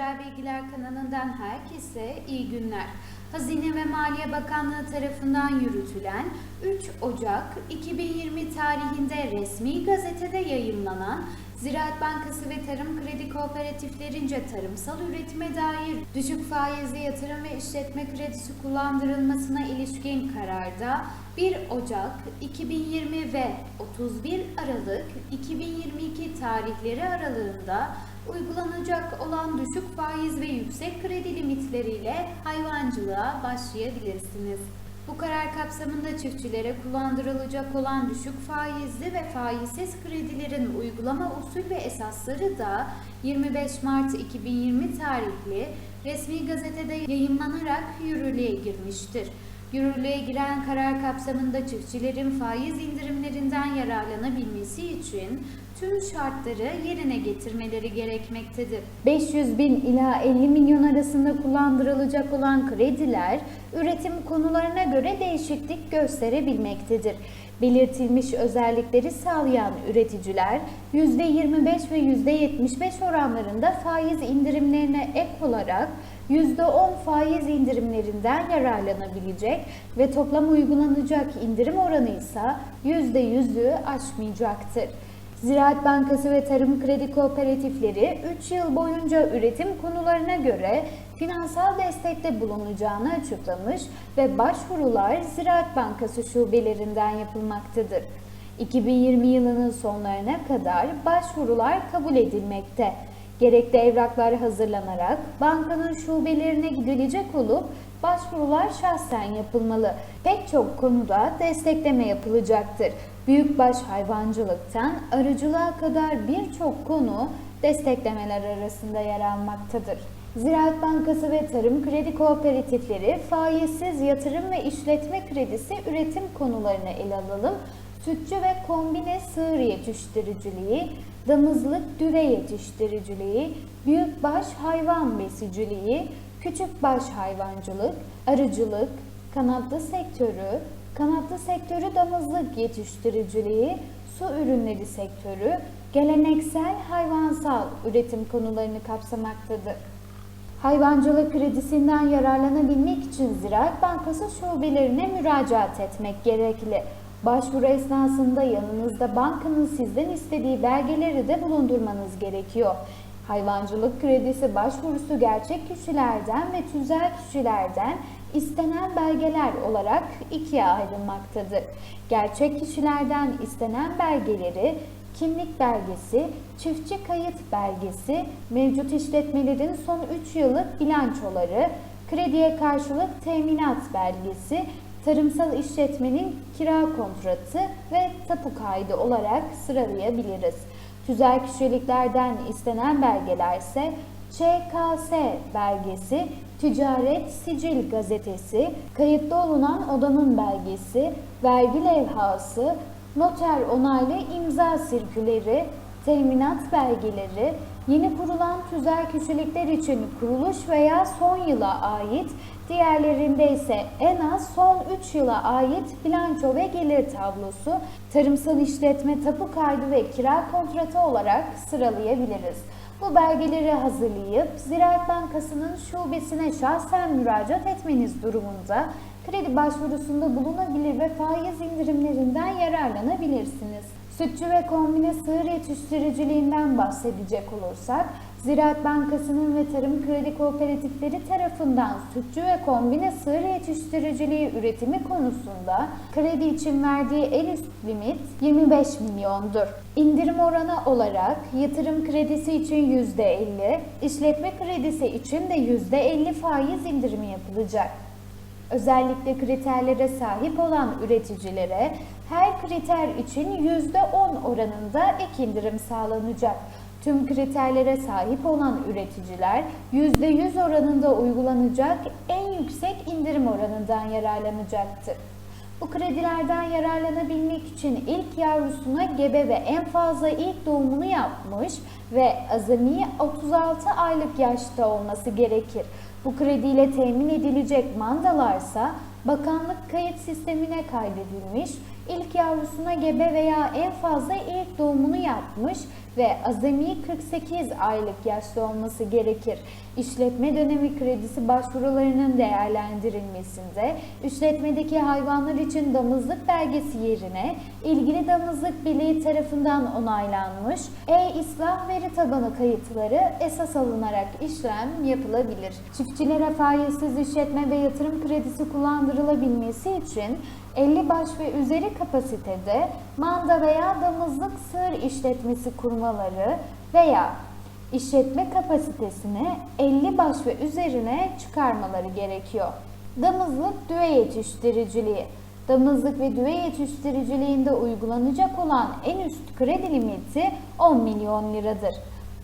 Güncel Bilgiler kanalından herkese iyi günler. Hazine ve Maliye Bakanlığı tarafından yürütülen 3 Ocak 2020 tarihinde resmi gazetede yayımlanan Ziraat Bankası ve Tarım Kredi Kooperatiflerince tarımsal üretime dair düşük faizli yatırım ve işletme kredisi kullandırılmasına ilişkin kararda 1 Ocak 2020 ve 31 Aralık 2022 tarihleri aralığında uygulanacak olan düşük faiz ve yüksek kredi limitleriyle hayvancılığa başlayabilirsiniz. Bu karar kapsamında çiftçilere kullandırılacak olan düşük faizli ve faizsiz kredilerin uygulama usul ve esasları da 25 Mart 2020 tarihli resmi gazetede yayımlanarak yürürlüğe girmiştir. Yürürlüğe giren karar kapsamında çiftçilerin faiz indirimlerinden yararlanabilmesi için tüm şartları yerine getirmeleri gerekmektedir. 500 bin ila 50 milyon arasında kullandırılacak olan krediler üretim konularına göre değişiklik gösterebilmektedir. Belirtilmiş özellikleri sağlayan üreticiler %25 ve %75 oranlarında faiz indirimlerine ek olarak %10 faiz indirimlerinden yararlanabilecek ve toplam uygulanacak indirim oranı ise %100'ü aşmayacaktır. Ziraat Bankası ve Tarım Kredi Kooperatifleri 3 yıl boyunca üretim konularına göre finansal destekte bulunacağını açıklamış ve başvurular Ziraat Bankası şubelerinden yapılmaktadır. 2020 yılının sonlarına kadar başvurular kabul edilmekte. Gerekli evraklar hazırlanarak bankanın şubelerine gidilecek olup başvurular şahsen yapılmalı. Pek çok konuda destekleme yapılacaktır. Büyükbaş hayvancılıktan arıcılığa kadar birçok konu desteklemeler arasında yer almaktadır. Ziraat Bankası ve Tarım Kredi Kooperatifleri faizsiz yatırım ve işletme kredisi üretim konularını ele alalım. Sütçü ve kombine sığır yetiştiriciliği, damızlık düve yetiştiriciliği, büyükbaş hayvan besiciliği, küçükbaş hayvancılık, arıcılık, kanatlı sektörü, kanatlı sektörü damızlık yetiştiriciliği, su ürünleri sektörü, geleneksel hayvansal üretim konularını kapsamaktadır. Hayvancılık kredisinden yararlanabilmek için Ziraat Bankası şubelerine müracaat etmek gerekli. Başvuru esnasında yanınızda bankanın sizden istediği belgeleri de bulundurmanız gerekiyor. Hayvancılık kredisi başvurusu gerçek kişilerden ve tüzel kişilerden istenen belgeler olarak ikiye ayrılmaktadır. Gerçek kişilerden istenen belgeleri kimlik belgesi, çiftçi kayıt belgesi, mevcut işletmelerin son 3 yıllık bilançoları, krediye karşılık teminat belgesi, tarımsal işletmenin kira kontratı ve tapu kaydı olarak sıralayabiliriz. Tüzel kişiliklerden istenen belgeler ise ÇKS belgesi, Ticaret Sicil Gazetesi, kayıtlı olunan odanın belgesi, vergi levhası, noter onaylı imza sirküleri, teminat belgeleri, yeni kurulan tüzel kişilikler için kuruluş veya son yıla ait, diğerlerinde ise en az son 3 yıla ait bilanço ve gelir tablosu, tarımsal işletme tapu kaydı ve kira kontratı olarak sıralayabiliriz. Bu belgeleri hazırlayıp Ziraat Bankası'nın şubesine şahsen müracaat etmeniz durumunda kredi başvurusunda bulunabilir ve faiz indirimlerinden yararlanabilirsiniz. Sütçü ve kombine sığır yetiştiriciliğinden bahsedecek olursak, Ziraat Bankası'nın ve Tarım Kredi Kooperatifleri tarafından sütçü ve kombine sığır yetiştiriciliği üretimi konusunda kredi için verdiği en üst limit 25 milyondur. İndirim oranı olarak yatırım kredisi için %50, işletme kredisi için de %50 faiz indirimi yapılacak. Özellikle kriterlere sahip olan üreticilere her kriter için %10 oranında ek indirim sağlanacak. Tüm kriterlere sahip olan üreticiler %100 oranında uygulanacak en yüksek indirim oranından yararlanacaktır. Bu kredilerden yararlanabilmek için ilk yavrusuna gebe ve en fazla ilk doğumunu yapmış ve azami 36 aylık yaşta olması gerekir. Bu krediyle temin edilecek mandalarsa bakanlık kayıt sistemine kaydedilmiş, ilk yavrusuna gebe veya en fazla ilk doğumunu yapmış ve azami 48 aylık yaşta olması gerekir. İşletme dönemi kredisi başvurularının değerlendirilmesinde işletmedeki hayvanlar için damızlık belgesi yerine ilgili damızlık birliği tarafından onaylanmış e-İslah veri tabanı kayıtları esas alınarak işlem yapılabilir. Çiftçilere faizsiz işletme ve yatırım kredisi kullandırılabilmesi için 50 baş ve üzeri kapasitede manda veya damızlık sığır işletmesi kurmaları veya işletme kapasitesini 50 baş ve üzerine çıkarmaları gerekiyor. Damızlık düve yetiştiriciliği Damızlık ve düve yetiştiriciliğinde uygulanacak olan en üst kredi limiti 10 milyon liradır.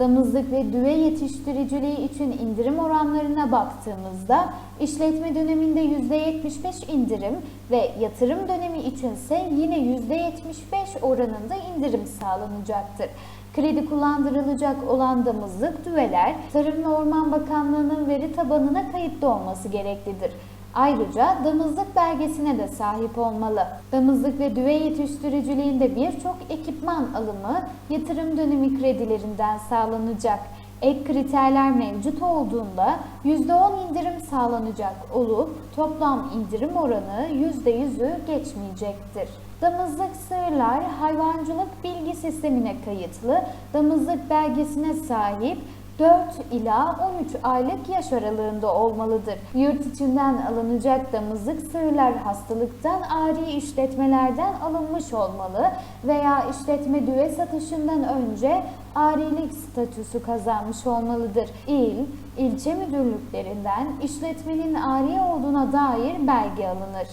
Damızlık ve düve yetiştiriciliği için indirim oranlarına baktığımızda işletme döneminde %75 indirim ve yatırım dönemi içinse yine %75 oranında indirim sağlanacaktır. Kredi kullandırılacak olan damızlık düveler Tarım ve Orman Bakanlığı'nın veri tabanına kayıtlı olması gereklidir. Ayrıca damızlık belgesine de sahip olmalı. Damızlık ve düve yetiştiriciliğinde birçok ekipman alımı yatırım dönemi kredilerinden sağlanacak. Ek kriterler mevcut olduğunda %10 indirim sağlanacak olup toplam indirim oranı %100'ü geçmeyecektir. Damızlık sığırlar hayvancılık bilgi sistemine kayıtlı, damızlık belgesine sahip 4 ila 13 aylık yaş aralığında olmalıdır. Yurt içinden alınacak damızlık sığırlar hastalıktan ari işletmelerden alınmış olmalı veya işletme düve satışından önce arilik statüsü kazanmış olmalıdır. İl, ilçe müdürlüklerinden işletmenin ari olduğuna dair belge alınır.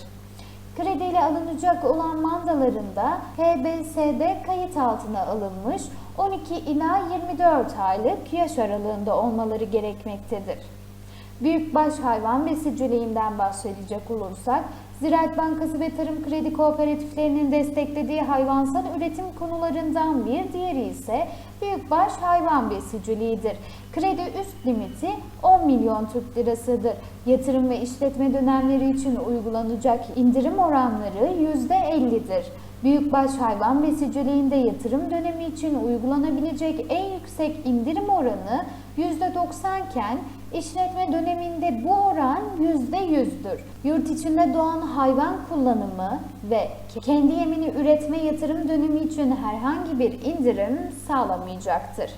Krediyle alınacak olan mandalarında HBS'de kayıt altına alınmış 12 ila 24 aylık yaş aralığında olmaları gerekmektedir. Büyükbaş hayvan besiciliğinden bahsedecek olursak, Ziraat Bankası ve Tarım Kredi Kooperatiflerinin desteklediği hayvansal üretim konularından bir diğeri ise büyükbaş hayvan besiciliğidir. Kredi üst limiti 10 milyon Türk lirasıdır. Yatırım ve işletme dönemleri için uygulanacak indirim oranları %50'dir. Büyükbaş hayvan besiciliğinde yatırım dönemi için uygulanabilecek en yüksek indirim oranı %90 iken işletme döneminde bu oran %100'dür. Yurt içinde doğan hayvan kullanımı ve kendi yemini üretme yatırım dönemi için herhangi bir indirim sağlamayacaktır.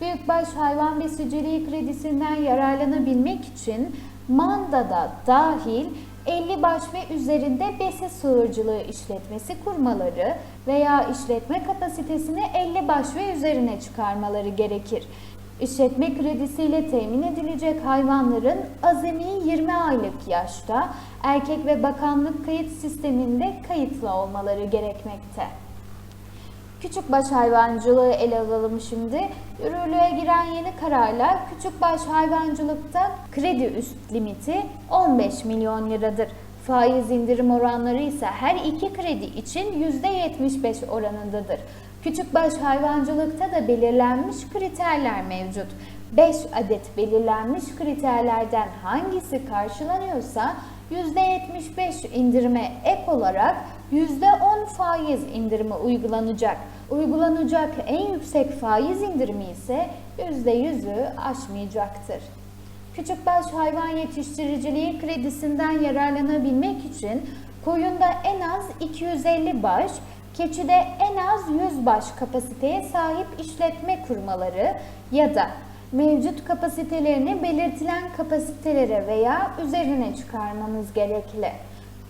Büyükbaş hayvan besiciliği kredisinden yararlanabilmek için mandada dahil 50 baş ve üzerinde besi sığırcılığı işletmesi kurmaları veya işletme kapasitesini 50 baş ve üzerine çıkarmaları gerekir. İşletme kredisiyle temin edilecek hayvanların azami 20 aylık yaşta erkek ve bakanlık kayıt sisteminde kayıtlı olmaları gerekmekte. Küçükbaş hayvancılığı ele alalım şimdi. Yürürlüğe giren yeni kararla küçükbaş hayvancılıkta kredi üst limiti 15 milyon liradır. Faiz indirim oranları ise her iki kredi için %75 oranındadır. Küçükbaş hayvancılıkta da belirlenmiş kriterler mevcut. 5 adet belirlenmiş kriterlerden hangisi karşılanıyorsa %75 indirime ek olarak %10 faiz indirimi uygulanacak. Uygulanacak en yüksek faiz indirimi ise %100'ü aşmayacaktır. Küçükbaş hayvan yetiştiriciliği kredisinden yararlanabilmek için koyunda en az 250 baş, keçide en az 100 baş kapasiteye sahip işletme kurmaları ya da mevcut kapasitelerini belirtilen kapasitelere veya üzerine çıkarmanız gerekli.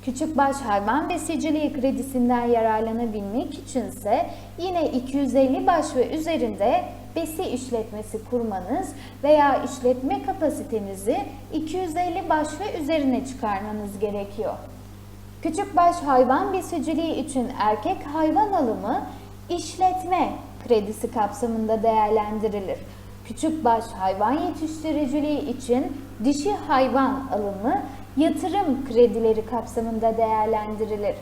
Küçükbaş hayvan besiciliği kredisinden yararlanabilmek içinse yine 250 baş ve üzerinde besi işletmesi kurmanız veya işletme kapasitenizi 250 baş ve üzerine çıkarmanız gerekiyor. Küçükbaş hayvan besiciliği için erkek hayvan alımı işletme kredisi kapsamında değerlendirilir. Küçükbaş hayvan yetiştiriciliği için dişi hayvan alımı yatırım kredileri kapsamında değerlendirilir.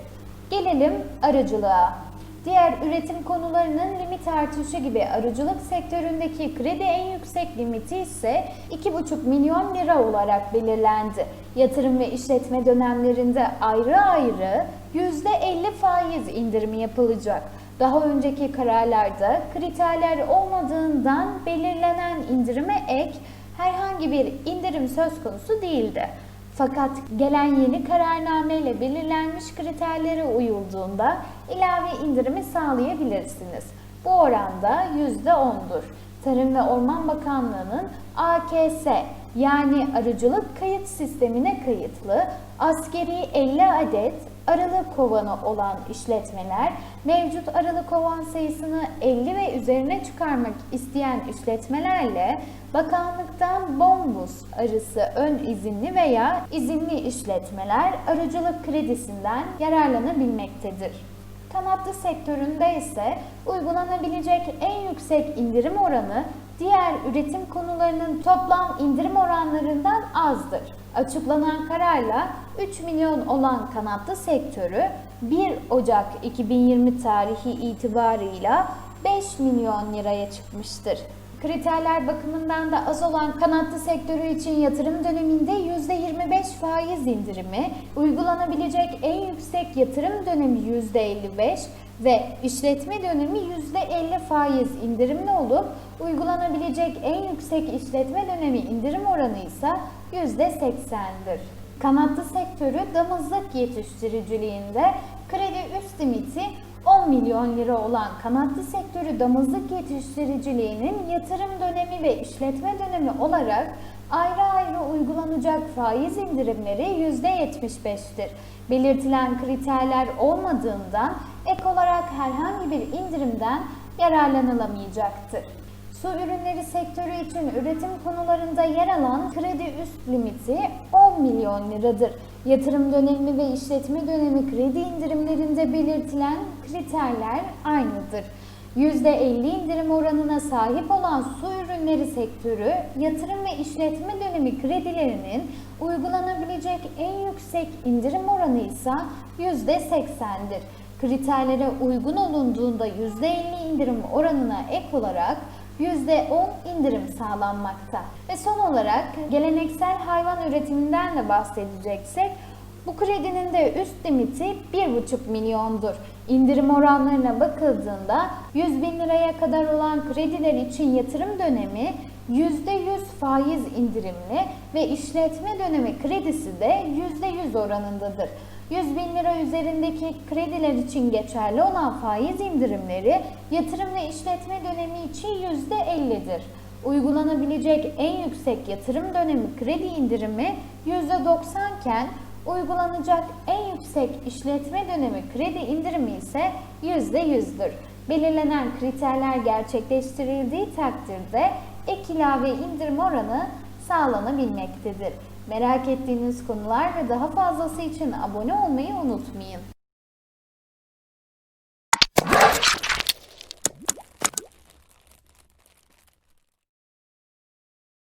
Gelelim arıcılığa. Diğer üretim konularının limit artışı gibi arıcılık sektöründeki kredi en yüksek limiti ise 2,5 milyon lira olarak belirlendi. Yatırım ve işletme dönemlerinde ayrı ayrı %50 faiz indirimi yapılacak. Daha önceki kararlarda kriterler olmadığından belirlenen indirime ek herhangi bir indirim söz konusu değildi. Fakat gelen yeni kararnameyle belirlenmiş kriterlere uyulduğunda ilave indirimi sağlayabilirsiniz. Bu oranda %10'dur. Tarım ve Orman Bakanlığı'nın AKS yani arıcılık kayıt sistemine kayıtlı askeri 50 adet arılı kovanı olan işletmeler mevcut arılı kovan sayısını 50 ve üzerine çıkarmak isteyen işletmelerle bakanlıktan bombus arısı ön izinli veya izinli işletmeler arıcılık kredisinden yararlanabilmektedir. Kanatlı sektöründe ise uygulanabilecek en yüksek indirim oranı diğer üretim konularının toplam indirim oranlarından azdır. Açıklanan kararla 3 milyon olan kanatlı sektörü 1 Ocak 2020 tarihi itibarıyla 5 milyon liraya çıkmıştır. Kriterler bakımından da az olan kanatlı sektörü için yatırım döneminde %25 faiz indirimi, uygulanabilecek en yüksek yatırım dönemi %55 ve işletme dönemi %50 faiz indirimli olup uygulanabilecek en yüksek işletme dönemi indirim oranı ise %80'dir. Kanatlı sektörü damızlık yetiştiriciliğinde kredi üst limiti 10 milyon lira olan kanatlı sektörü damızlık yetiştiriciliğinin yatırım dönemi ve işletme dönemi olarak ayrı ayrı uygulanacak faiz indirimleri %75'tir. Belirtilen kriterler olmadığından ek olarak herhangi bir indirimden yararlanılamayacaktır. Su ürünleri sektörü için üretim konularında yer alan kredi üst limiti 10 milyon liradır. Yatırım dönemi ve işletme dönemi kredi indirimlerinde belirtilen kriterler aynıdır. %50 indirim oranına sahip olan su ürünleri sektörü, yatırım ve işletme dönemi kredilerinin uygulanabilecek en yüksek indirim oranı ise %80'dir. Kriterlere uygun olunduğunda %50 indirim oranına ek olarak %10 indirim sağlanmakta. Ve son olarak geleneksel hayvan üretiminden de bahsedeceksek bu kredinin de üst limiti 1,5 milyondur. İndirim oranlarına bakıldığında 100 bin liraya kadar olan krediler için yatırım dönemi %100 faiz indirimli ve işletme dönemi kredisi de %100 oranındadır. 100 bin lira üzerindeki krediler için geçerli olan faiz indirimleri yatırım ve işletme dönemi için %50'dir. Uygulanabilecek en yüksek yatırım dönemi kredi indirimi %90 iken uygulanacak en yüksek işletme dönemi kredi indirimi ise %100'dür. Belirlenen kriterler gerçekleştirildiği takdirde ek ilave indirim oranı sağlanabilmektedir. Merak ettiğiniz konular ve daha fazlası için abone olmayı unutmayın.